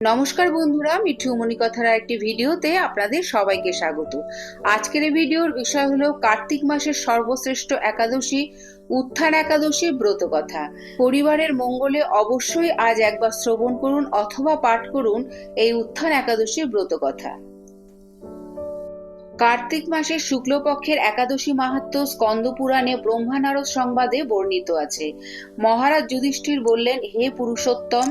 নমস্কার বন্ধুরা, মিঠু মণিকথার একটি ভিডিওতে আপনাদের সবাইকে স্বাগত। আজকের এই ভিডিওর বিষয় হলো কার্তিক মাসের সর্বশ্রেষ্ঠ একাদশী, উত্থান একাদশী ব্রত কথা। পরিবারের মঙ্গলে অবশ্যই আজ একবার শ্রবণ করুন অথবা পাঠ করুন এই উত্থান একাদশী ব্রত কথা। কার্তিক মাসের শুক্লপক্ষের একাদশী মাহাত্ম স্কন্দ পুরাণে ব্রহ্মানারদ সংবাদে বর্ণিত আছে। মহারাজ যুধিষ্ঠির বললেন, হে পুরুষোত্তম,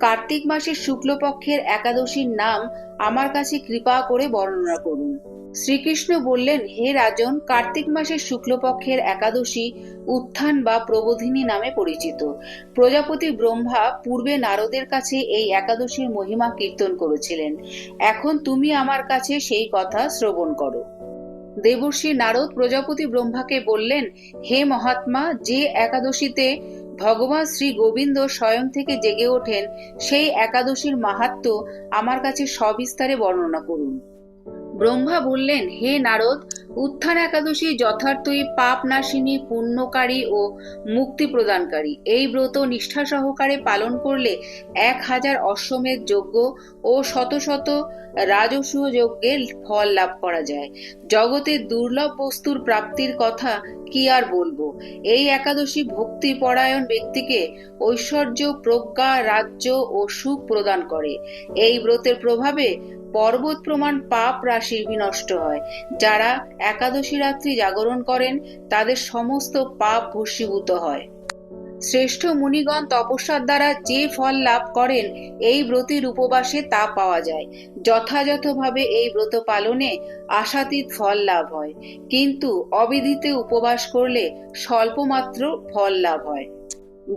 কার্তিক মাসের শুক্লপক্ষের একাদশীর নাম আমার কাছে কৃপা করে বর্ণনা করুন। শ্রীকৃষ্ণ বললেন, হে রাজন, কার্তিক মাসের শুক্লপক্ষের একাদশী উত্থান বা প্রবোধিনী নামে পরিচিত। প্রজাপতি ব্রহ্মা পূর্বে নারদের কাছে এই একাদশীর মহিমা কীর্তন করেছিলেন। এখন তুমি আমার কাছে সেই কথা শ্রবণ করো। দেবর্ষী নারদ প্রজাপতি ব্রহ্মাকে বললেন, হে মহাত্মা, যে একাদশীতে ভগবান শ্রী গোবিন্দ স্বয়ং থেকে জেগে ওঠেন, সেই একাদশীর মাহাত্ম আমার কাছে সবিস্তারে বর্ণনা করুন। ব্রহ্মা বললেন হে নারদ উত্থান একাদশী যথার্থই পাপ নাশিনী, পুণ্যকারী ও মুক্তি প্রদানকারী। এই ব্রত নিষ্ঠা সহকারে পালন করলে এক হাজার অশ্বমেধ যজ্ঞ ও শত শত রাজস্ব যজ্ঞের ফল লাভ করা যায়। জগতে দুর্লভ বস্তুর প্রাপ্তির কথা কি আর বলব? এই একাদশী ভক্তি পরায়ণ ব্যক্তিকে ঐশ্বর্য, প্রজ্ঞা, রাজ্য ও সুখ প্রদান করে। এই ব্রতের প্রভাবে পর্বত প্রমাণ পাপ রাশি বিনষ্ট হয়। যারা একাদশী রাত্রি জাগরণ করেন, তাদের সমস্ত পাপ ভস্মীভূত হয়। শ্রেষ্ঠ মুনিগণ তপস্যার দ্বারা যে ফল লাভ করেন, এই ব্রতির উপবাসে তা পাওয়া যায়। যথাযথভাবে এই ব্রত পালনে আশাতীত ফল লাভ হয়। কিন্তু অবিধিতে উপবাস করলে স্বল্পমাত্র ফল লাভ হয়।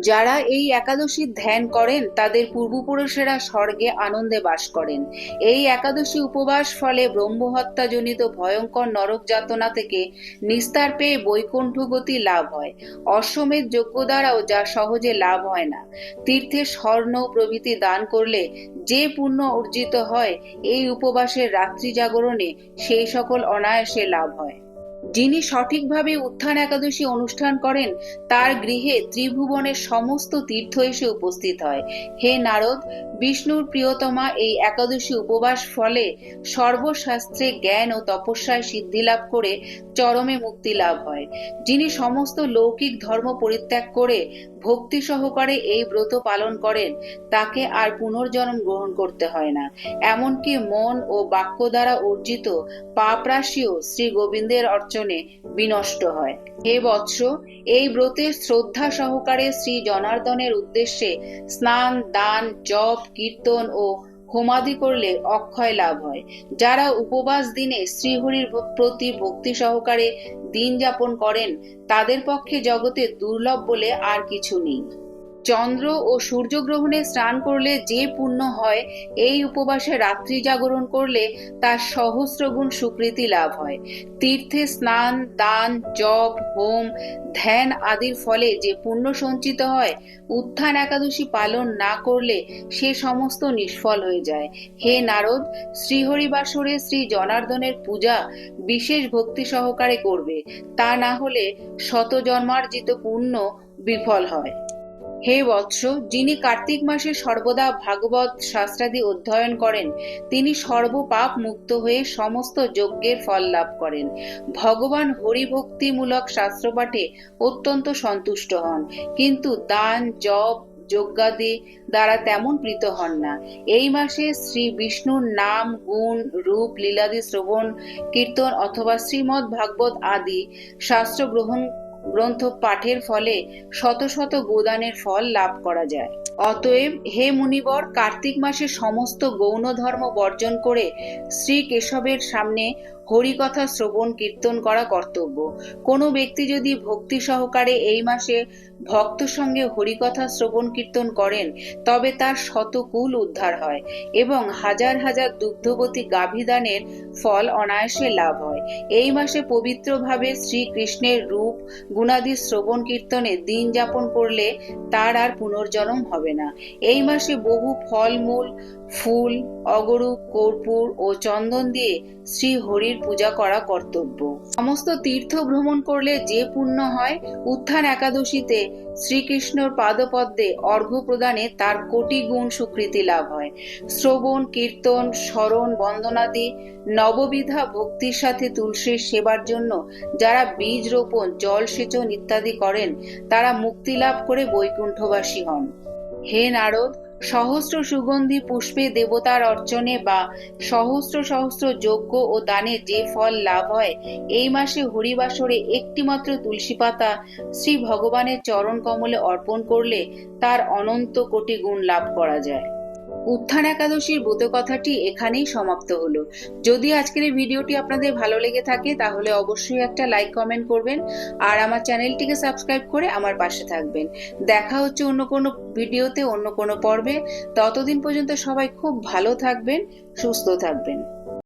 যারা এই একাদশীর ধ্যান করেন, তাদের পূর্বপুরুষেরা স্বর্গে আনন্দে বাস করেন। এই একাদশী উপবাস ফলে ব্রহ্মহত্যাজনিত ভয়ঙ্কর নরক যাতনা থেকে নিস্তার পেয়ে বৈকুণ্ঠ গতি লাভ হয়। অশ্বমেধ যোগ্য দ্বারাও যা সহজে লাভ হয় না। তীর্থে স্বর্ণ প্রভৃতি দান করলে যে পুণ্য অর্জিত হয়, এই উপবাসের রাত্রি জাগরণে সেই সকল অনায়াসে লাভ হয়। যিনি সঠিকভাবে উত্থান একাদশী অনুষ্ঠান করেন, তার গৃহে ত্রিভুবনের সমস্ত তীর্থ এসে উপস্থিত হয়। হে নারদ, বিষ্ণুর প্রিয়তমা এই একাদশী উপবাস ফলে সর্বশাস্ত্রে জ্ঞান ও তপস্যায় সিদ্ধি লাভ করে চরমে মুক্তি লাভ হয়। যিনি সমস্ত লৌকিক ধর্ম পরিত্যাগ করে ভক্তি সহকারে এই ব্রত পালন করেন, তাকে আর পুনর্জন্ম গ্রহণ করতে হয় না। এমনকি মন ও বাক্য দ্বারা অর্জিত পাপ রাশিও শ্রী গোবিন্দের অর্চনে বিনষ্ট হয়। হে বৎস, এই ব্রতে শ্রদ্ধা সহকারে শ্রী জনার্দনের উদ্দেশ্যে স্নান, দান, জপ, কীর্তন ও হোমাদি করলে অক্ষয় লাভ হয়। যারা উপবাস দিনে শ্রীহরির প্রতি ভক্তি সহকারে দিন যাপন করেন, তাদের পক্ষে জগতে দুর্লভ বলে আর কিছু নেই। চন্দ্র ও সূর্যগ্রহণে স্নান করলে যে পুণ্য হয়, এই উপবাসে রাত্রি জাগরণ করলে তার সহস্রগুণ সুকৃতি লাভ হয়। তীর্থে স্নান, দান, জপ, হোম, ধ্যান আদির ফলে যে পুণ্য সঞ্চিত হয়, উত্থান একাদশী পালন না করলে সে সমস্ত নিষ্ফল হয়ে যায়। হে নারদ, শ্রীহরিবাসরে শ্রী জনার্দনের পূজা বিশেষ ভক্তি সহকারে করবে। তা না হলে শত জন্মার্জিত পুণ্য বিফল হয়। হে বৎস, যিনি কার্তিক মাসে সর্বদা ভাগবত শাস্ত্রাদি অধ্যয়ন করেন, তিনি সর্বপাপ মুক্ত হয়ে সমস্ত যজ্ঞের ফল লাভ করেন। ভগবান হরিভক্তিমূলক শাস্ত্রপাঠে অত্যন্ত সন্তুষ্ট হন, কিন্তু দান, জপ, যজ্ঞাদি দ্বারা তেমন প্রীত হন না। এই মাসে শ্রী বিষ্ণুর নাম, গুণ, রূপ, লীলাদি শ্রবণ, কীর্তন অথবা শ্রীমৎ ভাগবত আদি শাস্ত্র গ্রহণ গ্রন্থ পাঠের ফলে শত শত গোদানের ফল লাভ করা যায়। অতএব হে মুনিবর, কার্তিক মাসে সমস্ত গৌণ ধর্ম বর্জন করে শ্রী কেশবের সামনে হরিকথা, শ্রবণ, কীর্তন করা কর্তব্য। কোনো ব্যক্তি যদি ভক্তি সহকারে এই মাসে ভক্ত সঙ্গে হরিকথা, শ্রবণ, কীর্তন করেন, তবে তার শতকুল উদ্ধার হয় এবং হাজার হাজার দুগ্ধবতী গাভীদানের ফল অনায়াসে লাভ হয়। এই মাসে পবিত্রভাবে শ্রীকৃষ্ণের রূপ, গুণাদি, শ্রবণ, কীর্তনে দিন যাপন করলে তার আর পুনর্জন্ম হবে না। এই মাসে বহু ফলমূল, ফুল, অগরু, কর্পূর ও চন্দন দিয়ে শ্রী হরির পূজা করা কর্তব্য। সমস্ত তীর্থ ভ্রমণ করলে যে পুণ্য হয়, উত্থান একাদশীতে শ্রীকৃষ্ণর পাদপদ্মে অর্ঘ্য প্রদানে তার কোটি গুণ স্বীকৃতি লাভ হয়। শ্রবণ, কীর্তন, স্মরণ, বন্দনাদি নববিধা ভক্তির সাথে তুলসীর সেবার জন্য যারা বীজ রোপণ, জল সেচন ইত্যাদি করেন, তারা মুক্তি লাভ করে বৈকুণ্ঠবাসী হন। হে নারদ সহস্র সুগন্ধি পুষ্পে দেবতার অর্চনে বা সহস্র সহস্র যজ্ঞ ও দানে যে ফল লাভ হয়, এই মাসে হরিবাসরে একটিমাত্র তুলসী পাতা শ্রী ভগবানের চরণ কমলে অর্পণ করলে তার অনন্ত কোটি গুণ লাভ করা যায়। উত্থান একাদশীর ব্রত কথাটি এখানেই সমাপ্ত হলো। যদি আজকের এই ভিডিওটি আপনাদের ভালো লেগে থাকে, তাহলে অবশ্যই একটা লাইক, কমেন্ট করবেন আর আমার চ্যানেলটিকে সাবস্ক্রাইব করে আমার পাশে থাকবেন। দেখা হচ্ছে অন্য কোনো ভিডিওতে, অন্য কোনো পর্বে। ততদিন পর্যন্ত সবাই খুব ভালো থাকবেন, সুস্থ থাকবেন।